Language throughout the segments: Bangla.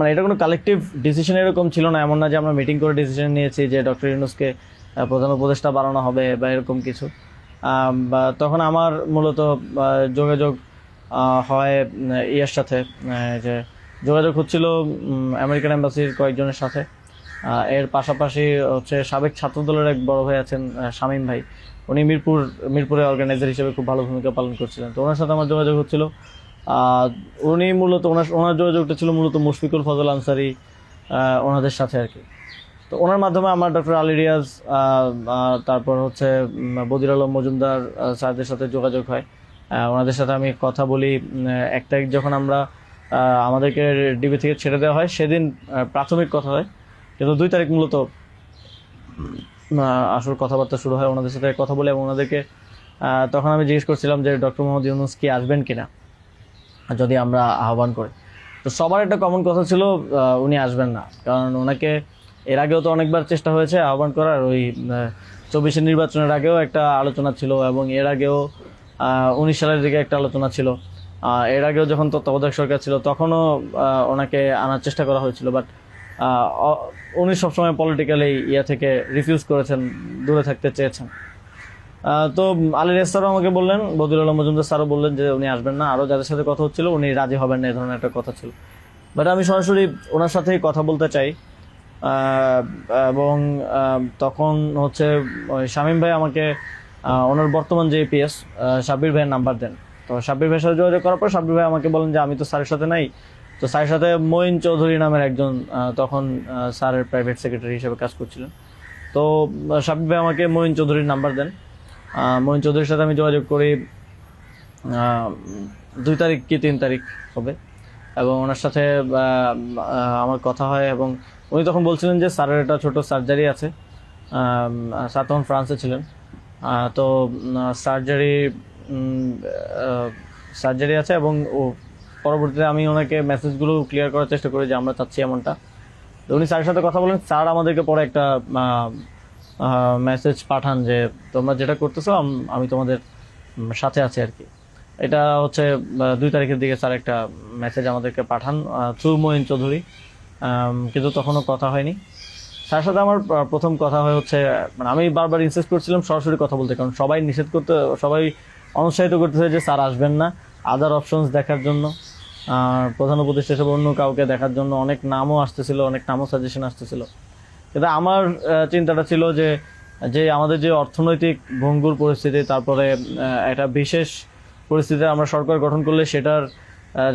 মানে এটা কোনো কালেকটিভ ডিসিশন এরকম ছিল না, এমন না যে আমরা মিটিং করে ডিসিশন নিয়েছি যে ডক্টর ইউনুসকে প্রধান উপদেষ্টা বাড়ানো হবে বা এরকম কিছু। তখন আমার মূলত যোগাযোগ হয় ইয়ের সাথে যে যোগাযোগ হচ্ছিল আমেরিকান এম্বাসির কয়েকজনের সাথে। এর পাশাপাশি হচ্ছে সাবেক ছাত্রদলের এক বড় ভাই আছেন শামীম ভাই। উনি মিরপুর, মিরপুরে অর্গানাইজার হিসেবে খুব ভালো ভূমিকা পালন করছিলেন। তো ওনার সাথে আমার যোগাযোগ হচ্ছিল। উনি মূলত ওনার ওনার যোগাযোগটা ছিল মূলত মুশফিকুল ফজল আনসারি ওনাদের সাথে আর কি। তো ওনার মাধ্যমে আমার ডক্টর আলী রিয়াজ তারপর হচ্ছে বদির আলম মজুমদার স্যারদের সাথে যোগাযোগ হয়। ওনাদের সাথে আমি কথা বলি এক তারিখ যখন আমরা আমাদেরকে ডিবি থেকে ছেড়ে দেওয়া হয়, সেদিন প্রাথমিক কথা হয়। কিন্তু দুই তারিখ মূলত আসল কথাবার্তা শুরু হয় ওনাদের সাথে কথা বলে এবং ওনাদেরকে তখন আমি জিজ্ঞেস করছিলাম যে, ডক্টর মোহাম্মদ ইউনুস কি আসবেন কিনা? যদি আমরা আহ্বান করি। তো সবার একটা কমন কথা ছিল উনি আসবেন না। কারণ ওনাকে এর আগেও তো অনেকবার চেষ্টা হয়েছে আহ্বান করার। ওই চব্বিশের নির্বাচনের আগেও একটা আলোচনা ছিল এবং এর আগেও উনিশ সালের দিকে একটা আলোচনা ছিল। এর আগেও যখন তত্ত্বাবধায়ক সরকার ছিল, তখনও ওনাকে আনার চেষ্টা করা হয়েছিল। বাট উনি সবসময় পলিটিক্যালি ইয়ে থেকে রিফিউজ করেছেন, দূরে থাকতে চেয়েছেন। তো আলী রেস্তারও আমাকে বললেন, বদিউল আলম মজুমদার স্যারও বললেন যে উনি আসবেন না। আরও যাদের সাথে কথা হচ্ছিল, উনি রাজি হবেন না এই ধরনের একটা কথা ছিল। বাট আমি সরাসরি ওনার সাথেই কথা বলতে চাই। এবং তখন হচ্ছে শামীম ভাই আমাকে ওনার বর্তমান যে পিএস সাব্বির ভাইয়ের নাম্বার দেন। তো সাব্বির ভাইয়ের সাথে যোগাযোগ করার পর সাব্বির ভাই আমাকে বলেন যে, আমি তো স্যারের সাথে নাই। তো স্যারের সাথে মঈন চৌধুরী নামের একজন তখন স্যারের প্রাইভেট সেক্রেটারি হিসেবে কাজ করছিলেন। তো সাব্বির ভাই আমাকে মঈন চৌধুরীর নাম্বার দেন। আহ, চৌধুরীর সাথে আমি যোগাযোগ করি দুই তারিখ কি তিন তারিখ হবে। এবং ওনার সাথে আমার কথা হয় এবং উনি তখন বলছিলেন যে স্যারের একটা ছোটো সার্জারি আছে। স্যার তখন ফ্রান্সে ছিলেন। তো সার্জারি সার্জারি আছে এবং ও পরবর্তীতে আমি ওনাকে মেসেজগুলো ক্লিয়ার করার চেষ্টা করি যে আমরা চাচ্ছি এমনটা। তো উনি স্যারের সাথে কথা বলেন। স্যার আমাদেরকে পরে একটা মেসেজ পাঠান যে, তোমরা যেটা করতেছো, আমি তোমাদের সাথে আছি আর কি। এটা হচ্ছে দুই তারিখের দিকে স্যার একটা মেসেজ আমাদেরকে পাঠান থ্রু মঈন চৌধুরী। কিন্তু তখনও কথা হয়নি। স্যার সাথে আমার প্রথম কথা হয় হচ্ছে মানে আমি বারবার ইনসিস্ট করছিলাম সরাসরি কথা বলতে, কারণ সবাই নিষেধ করতে, সবাই অনুৎসাহিত করতেছে যে স্যার আসবেন না আদার অপশনস দেখার জন্য। প্রধান উপদেষ্টা হিসেবে অন্য কাউকে দেখার জন্য অনেক নামও আসতেছিল, অনেক নামও সাজেশন আসতেছিল। কিন্তু আমার চিন্তাটা ছিল যে যে আমাদের যে অর্থনৈতিক ভঙ্গুর পরিস্থিতি, তারপরে একটা বিশেষ পরিস্থিতিতে আমরা সরকার গঠন করলে সেটার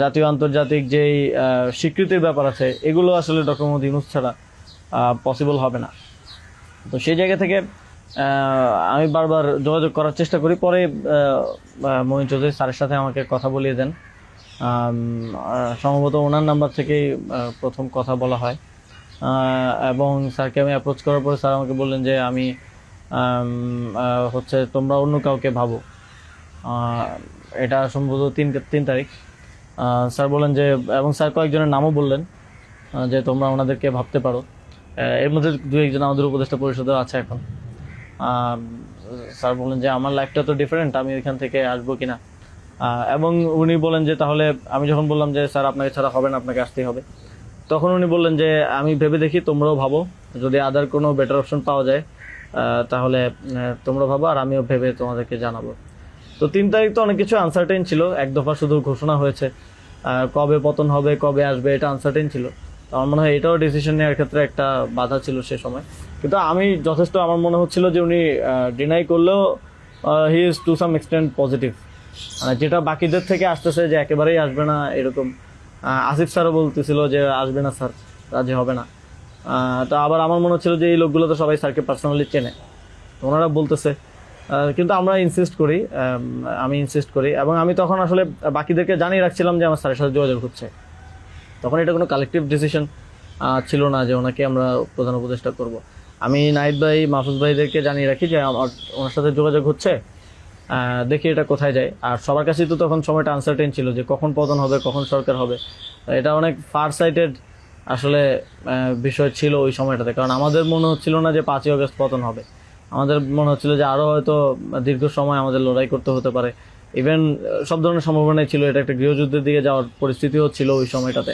জাতীয় আন্তর্জাতিক যেই স্বীকৃতির ব্যাপার আছে, এগুলো আসলে ডক্টর মোহাম্মদ ইউনুস ছাড়া পসিবল হবে না। তো সেই জায়গা থেকে আমি বারবার যোগাযোগ করার চেষ্টা করি। পরে মহিন চৌধুরী স্যারের সাথে আমাকে কথা বলিয়ে দেন। সম্ভবত ওনার নাম্বার থেকেই প্রথম কথা বলা হয়। এবং স্যারকে আমি অ্যাপ্রোচ করার পরে স্যার আমাকে বললেন যে আমি হচ্ছে তোমরা অন্য কাউকে ভাবো। এটা সম্ভবত তিন তিন তারিখ। স্যার বললেন যে এবং স্যার কয়েকজনের নামও বললেন যে তোমরা ওনাদেরকে ভাবতে পারো। এর মধ্যে দু একজন আমাদের উপদেষ্টা পরিষদেও আছে এখন। স্যার বললেন যে আমার লাইফটা তো ডিফারেন্ট আমি ওইখান থেকে আসব কিনা আহ, এবং উনি বলেন যে তাহলে আমি যখন বললাম যে স্যার আপনাকে ছাড়া হবে না আপনাকে আসতেই হবে। তখন উনি বললেন যে, আমি ভেবে দেখি তোমরাও ভাবো। যদি আদার কোনো বেটার অপশন পাওয়া যায় তাহলে তোমরা ভাবো আর আমিও ভেবে তোমাদেরকে জানাব। তো তিন তারিখ তো অনেক কিছু আনসার্টেন ছিল। এক দফা শুধু ঘোষণা হয়েছে কবে পতন হবে, কবে আসবে, এটা আনসার্টেন ছিল। আমার মনে হয় এটাও ডিসিশন নেওয়ার ক্ষেত্রে একটা বাধা ছিল সে সময়। কিন্তু আমি যথেষ্ট, আমার মনে হচ্ছিল যে উনি ডিনাই করলেও he is to some extent positive মানে যেটা বাকিদের থেকে আসতেছে যে একেবারেই আসবে না, এরকম। আসিফ স্যারও বলতেছিল যে আসবে না স্যার, রাজি হবে না। তো আবার আমার মনে হচ্ছিল যে এই লোকগুলো তো সবাই স্যারকে পার্সোনালি চেনে। তো ওনারা বলতেছে কিন্তু আমরা ইনসিস্ট করি, আমি ইনসিস্ট করি এবং আমি তখন আসলে বাকিদেরকে জানিয়ে রাখছিলাম যে আমার স্যারের সাথে যোগাযোগ হচ্ছে। তখন এটা কোনো কালেকটিভ ডিসিশন ছিল না যে ওনাকে আমরা প্রধান উপদেষ্টা করব। আমি নাইট ভাই, মাহফুজ ভাইদেরকে জানিয়ে রাখি যে আমার ওনার সাথে যোগাযোগ হচ্ছে। দেখি এটা কোথায় যায়। আর সবার কাছেই তো তখন সময়টা আনসার্টেন ছিল যে কখন পতন হবে, কখন সরকার হবে। এটা অনেক ফার সাইটেড আসলে বিষয় ছিল ওই সময়টাতে। কারণ আমাদের মনে হচ্ছিল না যে পাঁচই অগস্ট পতন হবে। আমাদের মনে হচ্ছিল যে আরও হয়তো দীর্ঘ সময় আমাদের লড়াই করতে হতে পারে। ইভেন সব ধরনের সম্ভাবনাই ছিল। এটা একটা গৃহযুদ্ধের দিকে যাওয়ার পরিস্থিতিও ছিল ওই সময়টাতে।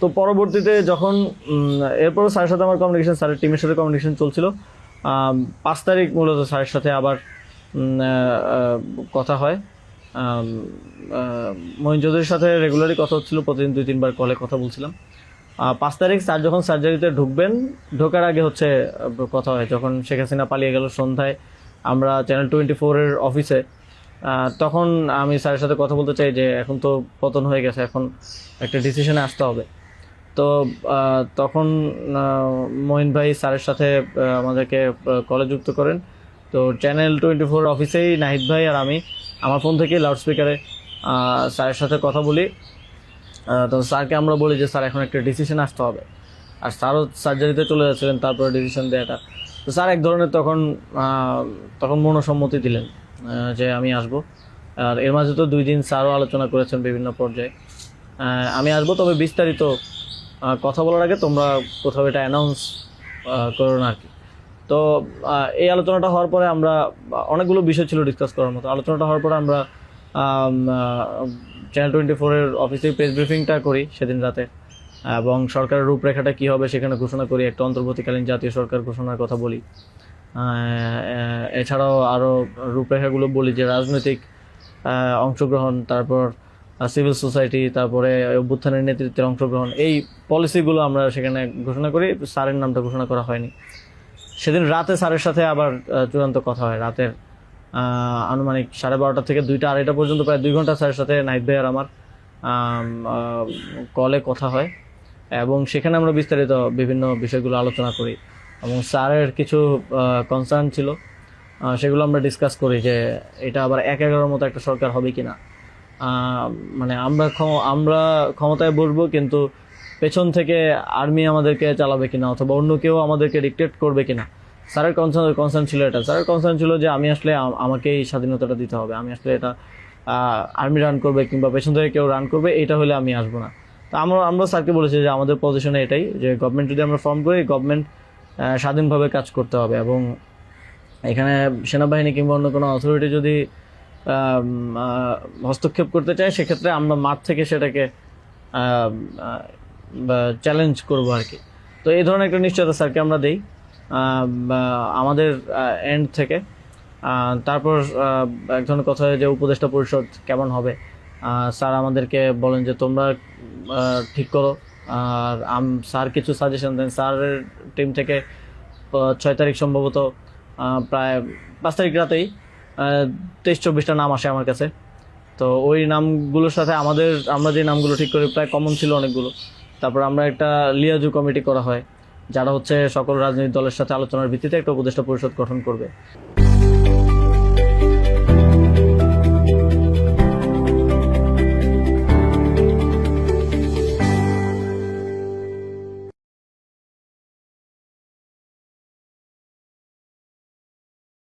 তো পরবর্তীতে যখন এরপরও স্যারের সাথে আমার কমিউনিকেশন স্যারের টিমের সাথে কমিউনিকেশন চলছিল। পাঁচ তারিখ মূলত স্যারের সাথে আবার কথা হয়। মহিন চৌধুরীর সাথে রেগুলারই কথা হচ্ছিল, প্রতিদিন দুই, তিনবার কলে কথা বলছিলাম। পাঁচ তারিখ স্যার যখন সার্জারিতে ঢুকবেন, ঢোকার আগে হচ্ছে কথা হয়। যখন শেখ হাসিনা পালিয়ে গেল সন্ধ্যায়, আমরা চ্যানেল টোয়েন্টি ফোরের অফিসে তখন আমি স্যারের সাথে কথা বলতে চাই যে, এখন তো পতন হয়ে গেছে, এখন একটা ডিসিশনে আসতে হবে। তো তখন মহিন ভাই স্যারের সাথে আমাদেরকে কলে যুক্ত করেন। তো চ্যানেল টোয়েন্টি ফোর অফিসেই নাহিদ ভাই আর আমি, আমার ফোন থেকে লাউড স্পিকারে স্যারের সাথে কথা বলি। তো স্যারকে আমরা বলি যে, স্যার, এখন একটা ডিসিশন আসতে হবে। আর স্যারও সার্জারিতে চলে যাচ্ছিলেন, তারপরে ডিসিশন দেওয়াটা তো স্যার এক ধরনের তখন তখন মনোসম্মতি দিলেন যে আমি আসব। আর এর মাঝে তো দুই দিন স্যারও আলোচনা করেছেন বিভিন্ন পর্যায়ে। আমি আসব, তবে বিস্তারিত কথা বলার আগে তোমরা কোথাও এটা অ্যানাউন্স করো না আর কি। তো এই আলোচনাটা হওয়ার পরে আমরা, অনেকগুলো বিষয় ছিল ডিসকাস করার মতো। আলোচনাটা হওয়ার পরে আমরা চ্যানেল টোয়েন্টি ফোরের অফিসে প্রেস ব্রিফিংটা করি সেদিন রাতে। এবং সরকারের রূপরেখাটা কি হবে সেখানে ঘোষণা করি। একটা অন্তর্বর্তীকালীন জাতীয় সরকার ঘোষণার কথা বলি। এছাড়াও আরও রূপরেখাগুলো বলি যে রাজনৈতিক অংশগ্রহণ, তারপর সিভিল সোসাইটি তারপরে অভ্যুত্থানের নেতৃত্বের অংশগ্রহণ এই পলিসিগুলো আমরা সেখানে ঘোষণা করি। স্যারের নামটা ঘোষণা করা হয়নি। সেদিন রাতে স্যারের সাথে আবার চূড়ান্ত কথা হয়। রাতের আনুমানিক সাড়ে বারোটা থেকে দুইটা আড়াইটা পর্যন্ত প্রায় দুই ঘণ্টা স্যারের সাথে নাইট ভাই আর আমার কলে কথা হয়। এবং সেখানে আমরা বিস্তারিত বিভিন্ন বিষয়গুলো আলোচনা করি। এবং স্যারের কিছু কনসার্ন ছিল। সেগুলো আমরা ডিসকাস করি যে এটা আবার এক এগারোর মতো একটা সরকার হবে কিনা। আহ, মানে আমরা আমরা ক্ষমতায় বসবো, কিন্তু পেছন থেকে আর্মি আমাদেরকে চালাবে কিনা, অথবা অন্য কেউ আমাদেরকে ডিকটেট করবে কিনা? স্যারের কনসার্ন কনসার্ন ছিল এটা। স্যারের কনসার্ন ছিল যে আমি আসলে আম- আমাকে এই স্বাধীনতাটা দিতে হবে। আমি আসলে এটা আর্মি রান করবে কিংবা পেছন থেকে কেউ রান করবে এটা হলে আমি আসব না। তো আমরা আমরা স্যারকে বলেছি যে আমাদের পজিশনে এটাই, যে গভর্নমেন্ট যদি আমরা ফর্ম করি গভর্নমেন্ট স্বাধীনভাবে কাজ করতে হবে। এবং এখানে সেনাবাহিনী কিংবা অন্য কোনো অথরিটি যদি হস্তক্ষেপ করতে চায়, সেক্ষেত্রে আমরা মাঠ থেকে সেটাকে চ্যালেঞ্জ করব আর কি। তো এই ধরনের একটা নিশ্চয়তা স্যারকে আমরা দিই আমাদের এন্ড থেকে। তারপর এক ধরনের কথা যে উপদেষ্টা পরিষদ কেমন হবে? স্যার আমাদেরকে বলেন যে তোমরা ঠিক করো। আর আম- স্যার কিছু সাজেশন দেন। স্যারের টিম থেকে ছয় তারিখ সম্ভবত প্রায় পাঁচ তারিখ রাতেই তেইশ, চব্বিশটা নাম আসে আমার কাছে। তো ওই নামগুলোর সাথে আমাদের, আমরা যে নামগুলো ঠিক করি, প্রায় কমন ছিল অনেকগুলো। তারপর আমরা একটা লিয়াজু কমিটি করা হয়, যারা হচ্ছে সকল রাজনৈতিক দলের সাথে আলোচনার ভিত্তিতে একটা উপদেষ্টা পরিষদ গঠন করবে।